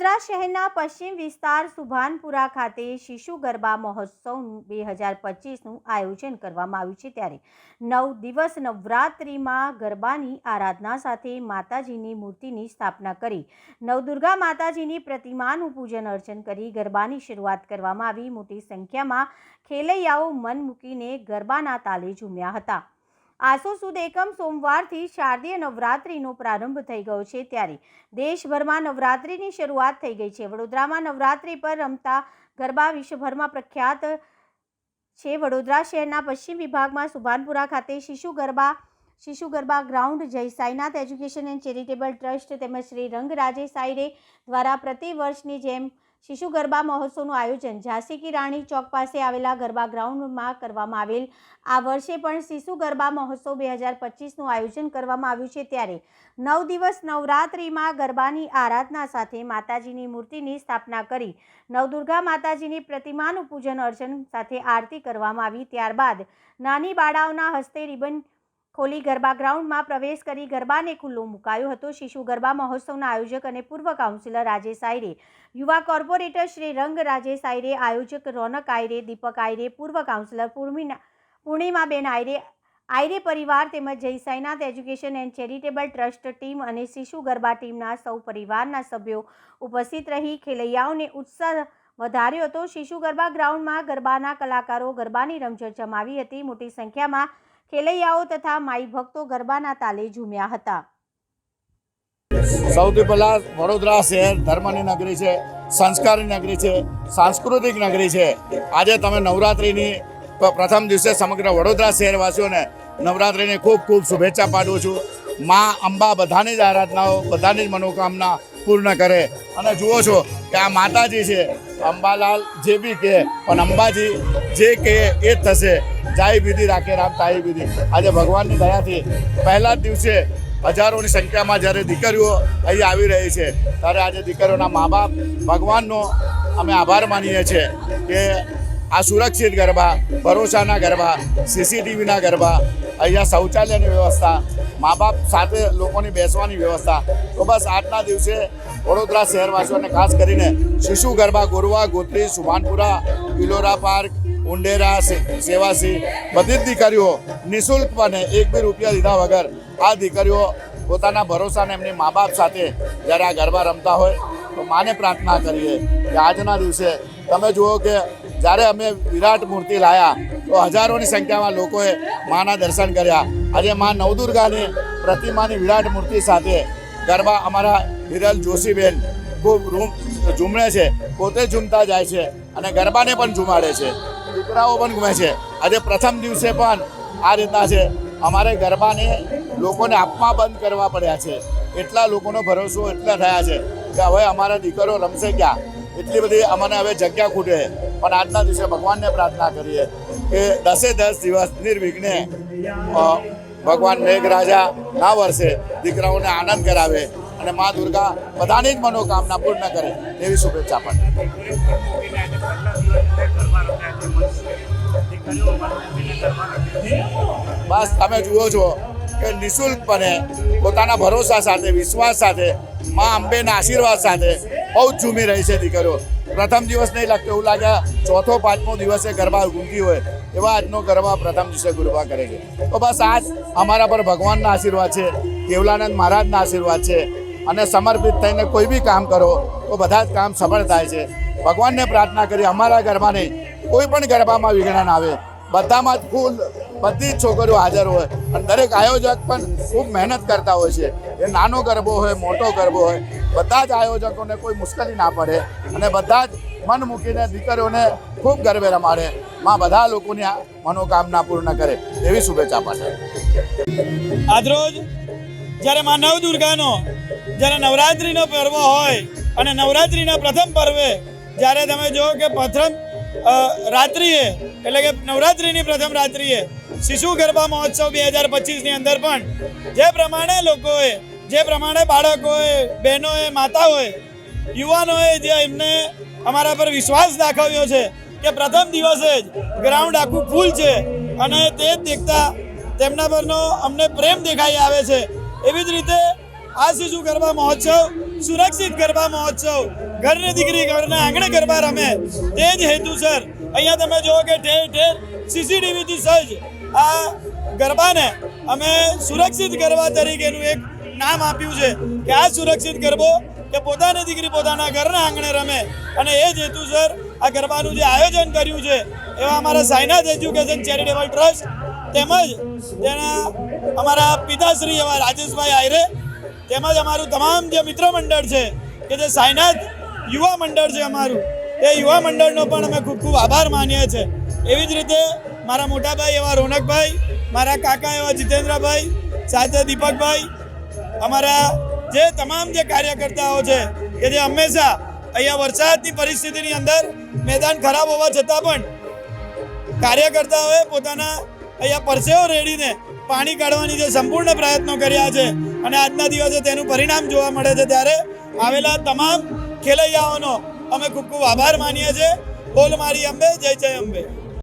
વડોદરા શહેરના પશ્ચિમ વિસ્તાર સુભાનપુરા ખાતે શિશુ ગરબા મહોત્સવ બે હજાર પચીસનું આયોજન કરવામાં આવ્યું છે ત્યારે નવ દિવસ નવરાત્રિમાં ગરબાની આરાધના સાથે માતાજીની મૂર્તિની સ્થાપના કરી નવદુર્ગા માતાજીની પ્રતિમાનું પૂજન અર્ચન કરી ગરબાની શરૂઆત કરવામાં આવી. મોટી સંખ્યામાં ખેલૈયાઓ મન મૂકીને ગરબાના તાલે ઝૂમ્યા હતા. આસો સુદ એકમ સોમવારથી શારદીય નવરાત્રિનો પ્રારંભ થઈ ગયો છે ત્યારે દેશભરમાં નવરાત્રિની શરૂઆત થઈ ગઈ છે. વડોદરામાં નવરાત્રિ પર રમતા ગરબા વિશ્વભરમાં પ્રખ્યાત છે. વડોદરા શહેરના પશ્ચિમ વિભાગમાં સુભાનપુરા ખાતે શિશુ garba Shishu Garba ground, Jai Sainath education and charitable trust તેમજ શ્રી રંગ રાજે સાઈરે દ્વારા પ્રતિ વર્ષની જેમ શિશુ ગરબા મહોત્સવનું આયોજન ઝાંસી કી રાણી ચોક પાસે આવેલા ગરબા ગ્રાઉન્ડમાં કરવામાં આવેલ. આ વર્ષે પણ શિશુ ગરબા મહોત્સવ બે હજાર પચીસનું આયોજન કરવામાં આવ્યું છે ત્યારે નવ દિવસ નવરાત્રિમાં ગરબાની આરાધના સાથે માતાજીની મૂર્તિની સ્થાપના કરી નવદુર્ગા માતાજીની પ્રતિમાનું પૂજન અર્ચન સાથે આરતી કરવામાં આવી. ત્યારબાદ નાની બાળાઓના હસ્તે રિબન ખોલી ગરબા ગ્રાઉન્ડમાં પ્રવેશ કરી ગરબાને ખુલ્લો મુકાયો હતો. શિશુ ગરબા મહોત્સવના આયોજક અને પૂર્વ કાઉન્સિલર રાજેશ આયરે, યુવા કોર્પોરેટર શ્રી રંગ રાજેશ આયરે, આયોજક રોનક આયરે, દીપક આયરે, પૂર્વ કાઉન્સિલર પૂર્ણિમા પૂર્ણિમાબેન આયરે આયરે પરિવાર તેમજ Jai Sainath education and charitable trust team અને શિશુ ગરબા ટીમના સૌ પરિવારના સભ્યો ઉપસ્થિત રહી ખેલૈયાઓને ઉત્સાહ વધાર્યો હતો. શિશુ ગરબા ગ્રાઉન્ડમાં ગરબાના કલાકારો ગરબાની રમઝટ જમાવી હતી. મોટી સંખ્યામાં ખેલૈયાઓ તથા માઈ ભક્તો ગરબાના તાલે ઝૂમ્યા હતા. સૌથી પહેલા વડોદરા શહેર ધર્મની નગરી છે સંસ્કારની નગરી છે, સાંસ્કૃતિક નગરી છે. આજે તમે નવરાત્રિની પ્રથમ દિવસે સમગ્ર વડોદરા શહેરવાસીઓને નવરાત્રિની ખૂબ ખૂબ શુભેચ્છા પાઠવું છું. માં અંબા બધાની જ આરાધનાઓ, બધાની જ મનોકામના પૂર્ણ કરે. અને જુઓ છો કે આ માતાજી છે, અંબાલાલ જે બી કે, પણ અંબાજી જે કહે એ થશે. જાય વિધિ રાખે, રામ તાઈ વિધિ આજે ભગવાનની દયાથી પહેલા જ દિવસે હજારોની સંખ્યામાં જ્યારે દીકરીઓ અહીં આવી રહી છે, ત્યારે આજે દીકરીઓના મા બાપ ભગવાનનો અમે આભાર માનીએ છીએ કે આ સુરક્ષિત ગરબા, ભરોસાના ગરબા, સીસીટીવીના ગરબા, અહીંયા શૌચાલયની વ્યવસ્થા મા બાપ સાથે લોકોની બેસવાની વ્યવસ્થા, તો બસ આજના દિવસે વડોદરા શહેરવાસીઓને ખાસ કરીને શિશુ ગરબા ગોરવા, ગોત્રી, સુભાનપુરા, ઇલોરા પાર્ક ઉંડેરા સેવાસી બધી જ દીકરીઓ નિઃશુલ્કપણે એક બી રૂપિયા લીધા વગર આ દીકરીઓ પોતાના ભરોસાને એમની મા બાપ સાથે જ્યારે આ ગરબા રમતા હોય, તો માને પ્રાર્થના કરીએ કે આજના દિવસે તમે જુઓ કે જ્યારે અમે વિરાટ મૂર્તિ લાયા, તો હજારોની સંખ્યામાં લોકોએ માના દર્શન કર્યા. આજે મા નવદુર્ગાની પ્રતિમાની વિરાટ મૂર્તિ સાથે ગરબા અમારા હિરલ જોશીબેન ખૂબ રૂમ, ઝૂમણે છે, પોતે ઝૂમતા જાય છે અને ગરબાને પણ ઝુમાડે છે. દીકરાઓ પણ ગુમે છે. આજે પ્રથમ દિવસે પણ આ રીતના છે. અમારે ગરબાને લોકોને આપવા બંધ કરવા પડ્યા છે. એટલા લોકોનો ભરોસો એટલા થયા છે કે હવે અમારા દીકરો રમશે ક્યાં? એટલી બધી અમને હવે જગ્યા ખૂટે પણ આજના દિવસે ભગવાનને પ્રાર્થના કરીએ કે દસે દસ દિવસ નિર્વિઘ્ને ભગવાન મેઘરાજા ના વર્ષે દીકરાઓને આનંદ કરાવે અને મા દુર્ગા બધાની જ મનોકામના પૂર્ણ કરે એવી શુભેચ્છા પણ. બસ, તમે જુઓ છો કે નિઃશુલ્કપણે પોતાના ભરોસા સાથે, વિશ્વાસ સાથે, મા અંબેના આશીર્વાદ સાથે બહુ જ ઝૂમી રહી છે દીકરીઓ. પ્રથમ દિવસ નહીં લાગતો એવું લાગે, ચોથો, પાંચમો દિવસે ગરબા ઘૂમતી હોય, એવા આજનો ગરબા પ્રથમ દિવસે ગરબા કરે છે. તો બસ આજ અમારા પર ભગવાનના આશીર્વાદ છે કેવલાનંદ મહારાજના આશીર્વાદ છે, અને સમર્પિત થઈને કોઈ બી કામ કરો, તો બધા જ કામ સફળ થાય છે. ભગવાનને પ્રાર્થના કરી અમારા ગરબા નહીં, કોઈ પણ ગરબામાં વિઘ્ન આવે. બધામાં જ ફૂલ, બધી જ છોકરીઓ હાજર હોય. અને દરેક આયોજક પણ ખૂબ મહેનત કરતા હોય છે. એ નાનો ગરબો હોય, મોટો ગરબો હોય, બધા જ આયોજકોને કોઈ મુશ્કેલી ના પડે. અને બધા જ મન મૂકીને દીકરીઓને ખૂબ ગરબે રમાડે. માં બધા લોકોની મનોકામના પૂર્ણ કરે. એવી શુભેચ્છા પાઠવે આજરોજ જ્યારે મા નવ દુર્ગાનો જ્યારે નવરાત્રિનો પર્વ હોય અને નવરાત્રિના પ્રથમ પર્વે, જ્યારે તમે જો કે પ્રથમ રાત્રિએ, એટલે કે નવરાત્રિની પ્રથમ રાત્રિએ શિશુ ગરબા મહોત્સવ બે હજાર પચીસની અંદર પણ જે પ્રમાણે લોકોએ, જે પ્રમાણે બાળકોએ, બહેનોએ, માતાઓએ, યુવાનોએ જે એમને અમારા પર વિશ્વાસ દાખવ્યો છે કે પ્રથમ દિવસે જ ગ્રાઉન્ડ આખું ફૂલ છે અને તે જ દેખતા તેમના પરનો અમને પ્રેમ દેખાઈ આવે છે. એવી જ રીતે આ શિશુ ગરબા મહોત્સવ સુરક્ષિત ગરબા મહોત્સવ. ઘરની દીકરી ઘરના આંગણે ગરબા રમે. તે જ હેતુસર અહીંયા તમે જુઓ કે ઠેર ઠેર સીસીટીવીથી સજ્જ. આ ગરબાને અમે સુરક્ષિત ગરબા તરીકેનું એક નામ આપ્યું છે કે આ સુરક્ષિત ગરબો કે પોતાની દીકરી પોતાના ઘરના આંગણે રમે. અને એ જ હેતુસર આ ગરબાનું જે આયોજન કર્યું છે એવા અમારા સાયનાથ એજ્યુકેશન ચેરિટેબલ ટ્રસ્ટ તેમજ તેના અમારા પિતાશ્રી એવા રાજેશભાઈ આયરે તેમજ અમારું તમામ જે મિત્ર મંડળ છે, કે જે સાયનાથ યુવા મંડળ છે અમારું, એ યુવા મંડળનો પણ અમે ખૂબ ખૂબ આભાર માનીએ છીએ. એવી જ રીતે મારા મોટાભાઈ એવા રોનકભાઈ, મારા કાકા એવા જીતેન્દ્રભાઈ, સાથે દીપકભાઈ, અમારા જે તમામ જે કાર્યકર્તાઓ છે, કે જે હંમેશા અહીંયા વરસાદની પરિસ્થિતિની અંદર મેદાન ખરાબ હોવા છતાં પણ કાર્યકર્તાઓએ પોતાના અહીંયા પરસેવો રેડીને પાણી કાઢવાની જે સંપૂર્ણ પ્રયત્નો કર્યા છે અને આજના દિવસે તેનું પરિણામ જોવા મળે છે ત્યારે આવેલા તમામ ખેલૈયાઓનો અમે ખૂબ ખૂબ આભાર માનીએ છીએ. બોલ મારી અંબે, જય જય અંબે.